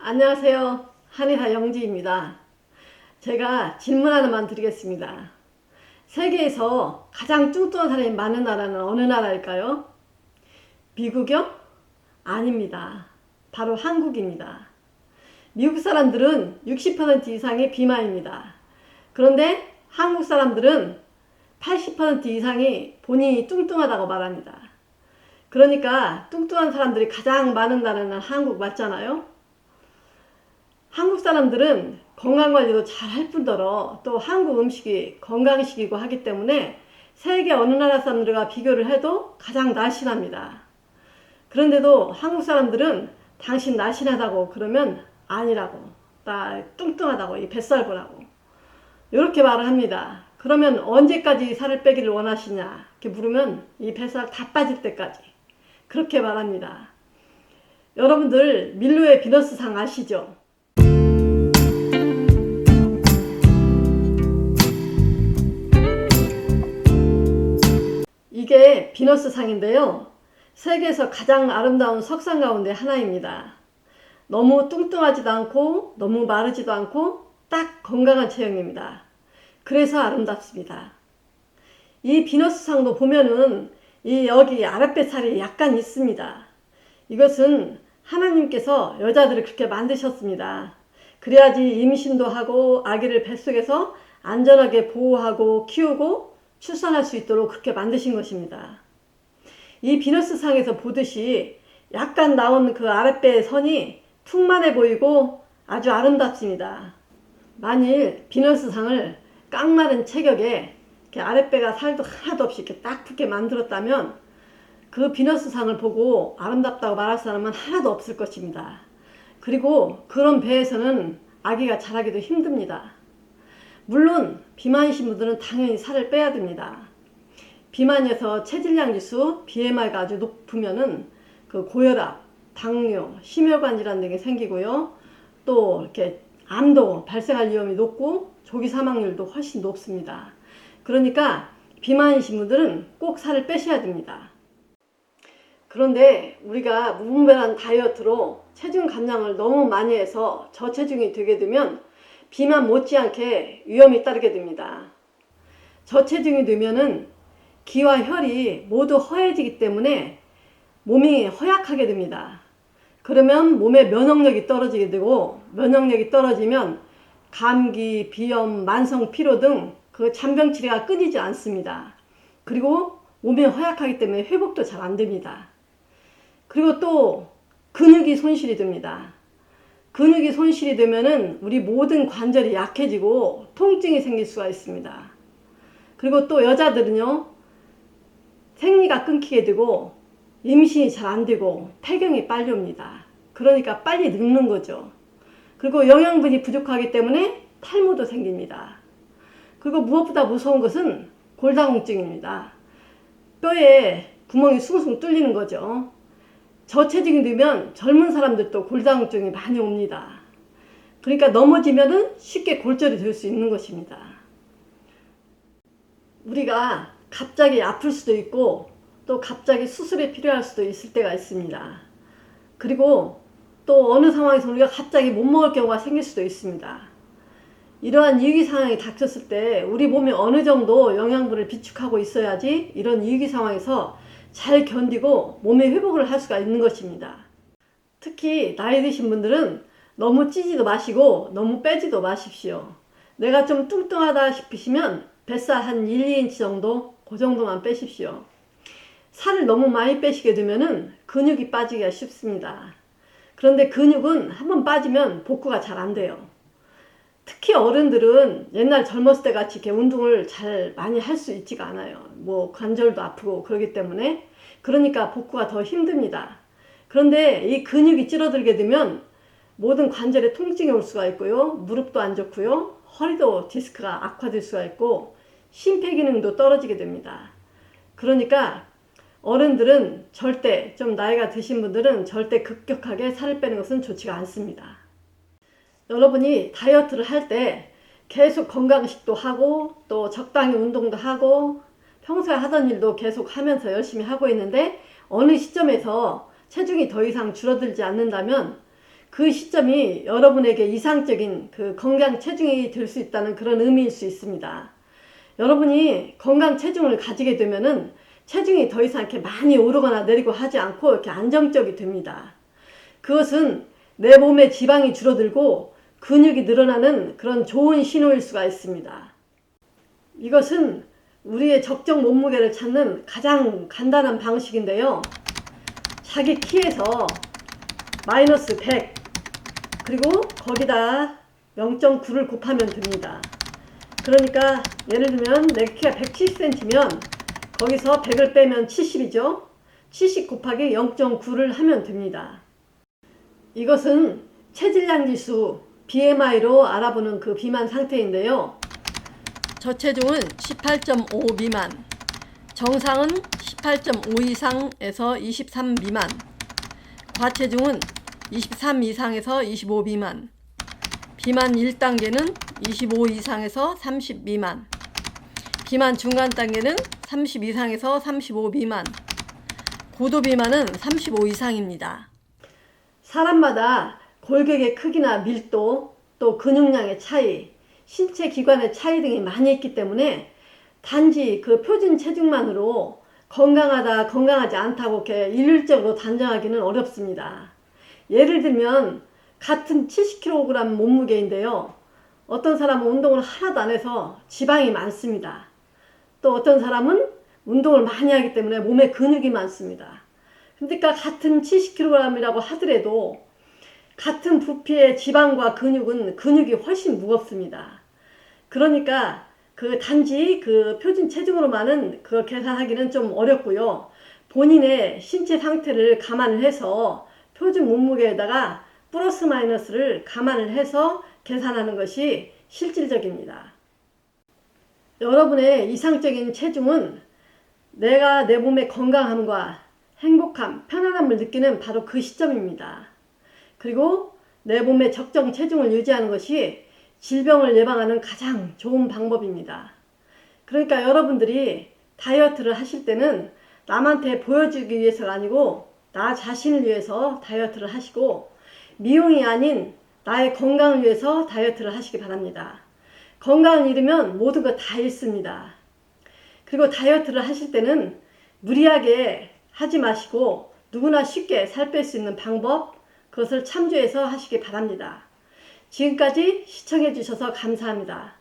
안녕하세요. 한의사 영지입니다. 제가 질문 하나만 드리겠습니다. 세계에서 가장 뚱뚱한 사람이 많은 나라는 어느 나라일까요? 미국이요? 아닙니다. 바로 한국입니다. 미국 사람들은 60% 이상이 비만입니다. 그런데 한국 사람들은 80% 이상이 본인이 뚱뚱하다고 말합니다. 그러니까 뚱뚱한 사람들이 가장 많은 나라는 한국 맞잖아요? 한국 사람들은 건강 관리도 잘 할 뿐더러 또 한국 음식이 건강식이고 하기 때문에 세계 어느 나라 사람들과 비교를 해도 가장 날씬합니다. 그런데도 한국 사람들은 당신 날씬하다고 그러면 아니라고 나 뚱뚱하다고 이 뱃살 보라고 이렇게 말을 합니다. 그러면 언제까지 살을 빼기를 원하시냐 이렇게 물으면 이 뱃살 다 빠질 때까지 그렇게 말합니다. 여러분들 밀로의 비너스상 아시죠? 비너스 상인데요. 세계에서 가장 아름다운 석상 가운데 하나입니다. 너무 뚱뚱하지도 않고 너무 마르지도 않고 딱 건강한 체형입니다. 그래서 아름답습니다. 이 비너스 상도 보면은 이 여기 아랫배살이 약간 있습니다. 이것은 하나님께서 여자들을 그렇게 만드셨습니다. 그래야지 임신도 하고 아기를 뱃속에서 안전하게 보호하고 키우고 출산할 수 있도록 그렇게 만드신 것입니다. 이 비너스 상에서 보듯이 약간 나온 그 아랫배의 선이 풍만해 보이고 아주 아름답습니다. 만일 비너스 상을 깡마른 체격에 아랫배가 살도 하나도 없이 이렇게 딱 붙게 만들었다면 그 비너스 상을 보고 아름답다고 말할 사람은 하나도 없을 것입니다. 그리고 그런 배에서는 아기가 자라기도 힘듭니다. 물론 비만이신 분들은 당연히 살을 빼야 됩니다. 비만에서 체질량 지수 BMI가 아주 높으면은 그 고혈압, 당뇨, 심혈관 질환 등이 생기고요. 또 이렇게 암도 발생할 위험이 높고 조기 사망률도 훨씬 높습니다. 그러니까 비만이신 분들은 꼭 살을 빼셔야 됩니다. 그런데 우리가 무분별한 다이어트로 체중 감량을 너무 많이 해서 저체중이 되게 되면 비만 못지않게 위험이 따르게 됩니다. 저체중이 되면은 기와 혈이 모두 허해지기 때문에 몸이 허약하게 됩니다. 그러면 몸의 면역력이 떨어지게 되고 면역력이 떨어지면 감기, 비염, 만성 피로 등 그 잔병 치레가 끊이지 않습니다. 그리고 몸이 허약하기 때문에 회복도 잘 안 됩니다. 그리고 또 근육이 손실이 됩니다. 근육이 손실이 되면은 우리 모든 관절이 약해지고 통증이 생길 수가 있습니다. 그리고 또 여자들은요, 생리가 끊기게 되고 임신이 잘 안 되고 폐경이 빨리 옵니다. 그러니까 빨리 늙는 거죠. 그리고 영양분이 부족하기 때문에 탈모도 생깁니다. 그리고 무엇보다 무서운 것은 골다공증입니다. 뼈에 구멍이 숭숭 뚫리는 거죠. 저체중이 되면 젊은 사람들도 골다공증이 많이 옵니다. 그러니까 넘어지면은 쉽게 골절이 될 수 있는 것입니다. 우리가 갑자기 아플 수도 있고 또 갑자기 수술이 필요할 수도 있을 때가 있습니다. 그리고 또 어느 상황에서 우리가 갑자기 못 먹을 경우가 생길 수도 있습니다. 이러한 위기 상황이 닥쳤을 때 우리 몸이 어느 정도 영양분을 비축하고 있어야지 이런 위기 상황에서 잘 견디고 몸의 회복을 할 수가 있는 것입니다. 특히 나이 드신 분들은 너무 찌지도 마시고 너무 빼지도 마십시오. 내가 좀 뚱뚱하다 싶으시면 뱃살 한 1, 2인치 정도 그 정도만 빼십시오. 살을 너무 많이 빼시게 되면은 근육이 빠지기가 쉽습니다. 그런데 근육은 한번 빠지면 복구가 잘 안 돼요. 특히 어른들은 옛날 젊었을 때 같이 이렇게 운동을 잘 많이 할 수 있지가 않아요. 뭐 관절도 아프고 그러기 때문에 그러니까 복구가 더 힘듭니다. 그런데 이 근육이 찌러들게 되면 모든 관절에 통증이 올 수가 있고요. 무릎도 안 좋고요. 허리도 디스크가 악화될 수가 있고 심폐기능도 떨어지게 됩니다. 그러니까 어른들은 절대 좀 나이가 드신 분들은 절대 급격하게 살을 빼는 것은 좋지가 않습니다. 여러분이 다이어트를 할 때 계속 건강식도 하고 또 적당히 운동도 하고 평소에 하던 일도 계속 하면서 열심히 하고 있는데 어느 시점에서 체중이 더 이상 줄어들지 않는다면 그 시점이 여러분에게 이상적인 그 건강 체중이 될 수 있다는 그런 의미일 수 있습니다. 여러분이 건강 체중을 가지게 되면은 체중이 더 이상 이렇게 많이 오르거나 내리고 하지 않고 이렇게 안정적이 됩니다. 그것은 내 몸의 지방이 줄어들고 근육이 늘어나는 그런 좋은 신호일 수가 있습니다. 이것은 우리의 적정 몸무게를 찾는 가장 간단한 방식인데요. 자기 키에서 마이너스 100 그리고 거기다 0.9를 곱하면 됩니다. 그러니까 예를 들면 내 키가 170cm면 거기서 100을 빼면 70이죠. 70 곱하기 0.9를 하면 됩니다. 이것은 체질량 지수 BMI로 알아보는 그 비만 상태인데요. 저체중은 18.5 미만, 정상은 18.5 이상에서 23 미만, 과체중은 23 이상에서 25 미만, 비만 1단계는 25 이상에서 30 미만, 비만 중간 단계는 30 이상에서 35 미만, 고도 비만은 35 이상입니다. 사람마다 골격의 크기나 밀도, 또 근육량의 차이, 신체 기관의 차이 등이 많이 있기 때문에 단지 그 표준 체중만으로 건강하다, 건강하지 않다고 이렇게 일률적으로 단정하기는 어렵습니다. 예를 들면 같은 70kg 몸무게인데요. 어떤 사람은 운동을 하나도 안 해서 지방이 많습니다. 또 어떤 사람은 운동을 많이 하기 때문에 몸에 근육이 많습니다. 그러니까 같은 70kg이라고 하더라도 같은 부피의 지방과 근육은 근육이 훨씬 무겁습니다. 그러니까 그 단지 그 표준 체중으로만은 그걸 계산하기는 좀 어렵고요. 본인의 신체 상태를 감안을 해서 표준 몸무게에다가 플러스 마이너스를 감안을 해서 계산하는 것이 실질적입니다. 여러분의 이상적인 체중은 내가 내 몸의 건강함과 행복함, 편안함을 느끼는 바로 그 시점입니다. 그리고 내 몸의 적정 체중을 유지하는 것이 질병을 예방하는 가장 좋은 방법입니다. 그러니까 여러분들이 다이어트를 하실 때는 남한테 보여주기 위해서가 아니고 나 자신을 위해서 다이어트를 하시고 미용이 아닌 나의 건강을 위해서 다이어트를 하시기 바랍니다. 건강을 잃으면 모든 거 다 잃습니다. 그리고 다이어트를 하실 때는 무리하게 하지 마시고 누구나 쉽게 살 뺄 수 있는 방법 그것을 참조해서 하시기 바랍니다. 지금까지 시청해 주셔서 감사합니다.